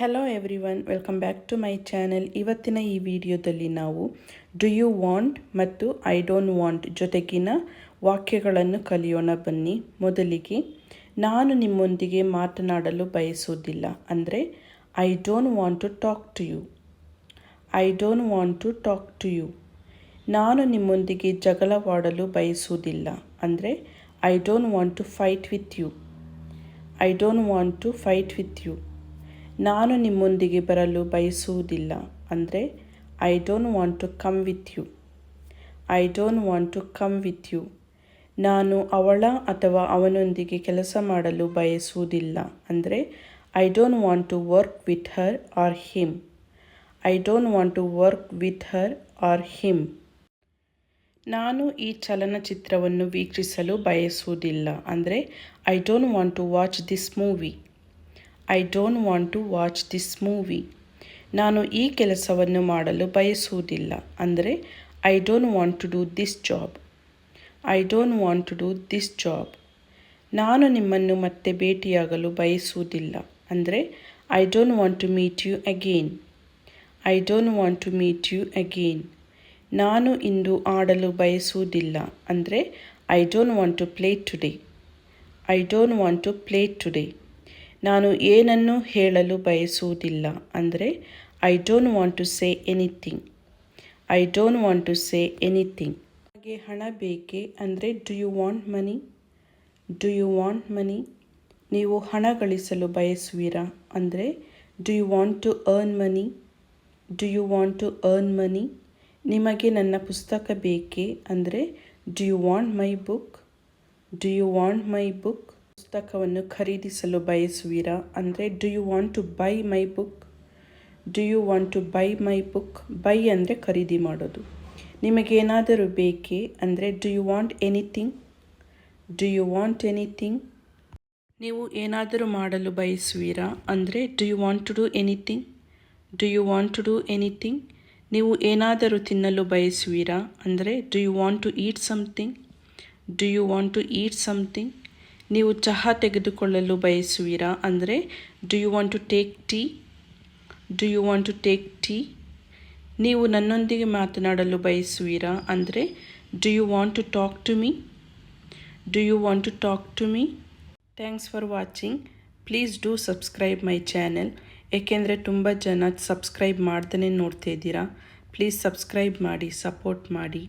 Hello everyone welcome back to my channel ಇವತ್ತಿನ ಈ ವಿಡಿಯೋದಲ್ಲಿ ನಾವು ಡು ಯು ವಾಂಟ್ ಮತ್ತು ಐ ಡೋಂಟ್ ವಾಂಟ್ ಜೊತೆಗಿನ ವಾಕ್ಯಗಳನ್ನು ಕಲಿಯೋಣ ಬನ್ನಿ. ಮೊದಲಿಗೆ, ನಾನು ನಿಮ್ಮೊಂದಿಗೆ ಮಾತನಾಡಲು ಬಯಸುವುದಿಲ್ಲ, ಅಂದರೆ I don't want to talk to you I don't want to talk to you ನಾನು ನಿಮ್ಮೊಂದಿಗೆ ಜಗಳವಾಡಲು ಬಯಸುವುದಿಲ್ಲ, ಅಂದರೆ I don't want to fight with you I don't want to fight with you ನಾನು ನಿಮ್ಮೊಂದಿಗೆ ಬರಲು ಬಯಸುವುದಿಲ್ಲ. ಅಂದರೆ I don't want to come with you I don't want to come with you ನಾನು ಅವಳ ಅಥವಾ ಅವನೊಂದಿಗೆ ಕೆಲಸ ಮಾಡಲು ಬಯಸುವುದಿಲ್ಲ. ಅಂದರೆ I don't want to work with her or him I don't want to work with her or him ನಾನು ಈ ಚಲನಚಿತ್ರವನ್ನು ವೀಕ್ಷಿಸಲು ಬಯಸುವುದಿಲ್ಲ. ಅಂದರೆ I don't want to watch this movie I don't want to watch this movie ನಾನು ಈ ಕೆಲಸವನ್ನು ಮಾಡಲು ಬಯಸುವುದಿಲ್ಲ. ಅಂದರೆ I don't want to do this job I don't want to do this job ನಾನು ನಿಮ್ಮನ್ನು ಮತ್ತೆ ಭೇಟಿಯಾಗಲು ಬಯಸುವುದಿಲ್ಲ. ಅಂದರೆ I don't want to meet you again I don't want to meet you again ನಾನು ಇಂದು ಆಡಲು ಬಯಸುವುದಿಲ್ಲ. ಅಂದರೆ I don't want to play today I don't want to play today ನಾನು ಏನನ್ನು ಹೇಳಲು ಬಯಸುವುದಿಲ್ಲ ಅಂದರೆ I don't want to say anything I don't want to say anything ನನಗೆ ಹಣ ಬೇಕೆ ಅಂದರೆ do you want money do you want money ನೀವು ಹಣ ಗಳಿಸಲು ಬಯಸುವಿರಾ? ಅಂದರೆ do you want to earn money do you want to earn money ನಿಮಗೆ ನನ್ನ ಪುಸ್ತಕ ಬೇಕೆ? ಅಂದರೆ do you want my book do you want my book ಪುಸ್ತಕವನ್ನು ಖರೀದಿಸಲು ಬಯಸುವಿರಾ? ಅಂದರೆ do you want to buy my book do you want to buy my book buy ಅಂದರೆ ಖರೀದಿ ಮಾಡೋದು. ನಿಮಗೇನಾದರೂ ಬೇಕೇ ಅಂದರೆ do you want anything do you want anything ನೀವು ಏನಾದರೂ ಮಾಡಲು ಬಯಸುವಿರಾ ಅಂದರೆ do you want to do anything do you want to do anything ನೀವು ಏನಾದರೂ ತಿನ್ನಲು ಬಯಸುವಿರಾ ಅಂದರೆ do you want to eat something do you want to eat something ನೀವು ಚಹಾ ತೆಗೆದುಕೊಳ್ಳಲು ಬಯಸುವಿರಾ? ಅಂದರೆ do you want to take tea do you want to take tea ನೀವು ನನ್ನೊಂದಿಗೆ ಮಾತನಾಡಲು ಬಯಸುವಿರಾ? ಅಂದರೆ do you want to talk to me do you want to talk to me thanks for watching please do subscribe my channel ಏಕೆಂದರೆ, ತುಂಬ ಜನ subscribe ಮಾಡ್ದೇ ನೋಡ್ತಾ ಇದ್ದೀರಾ. ಪ್ಲೀಸ್ ಸಬ್ಸ್ಕ್ರೈಬ್ ಮಾಡಿ ಸಪೋರ್ಟ್ ಮಾಡಿ.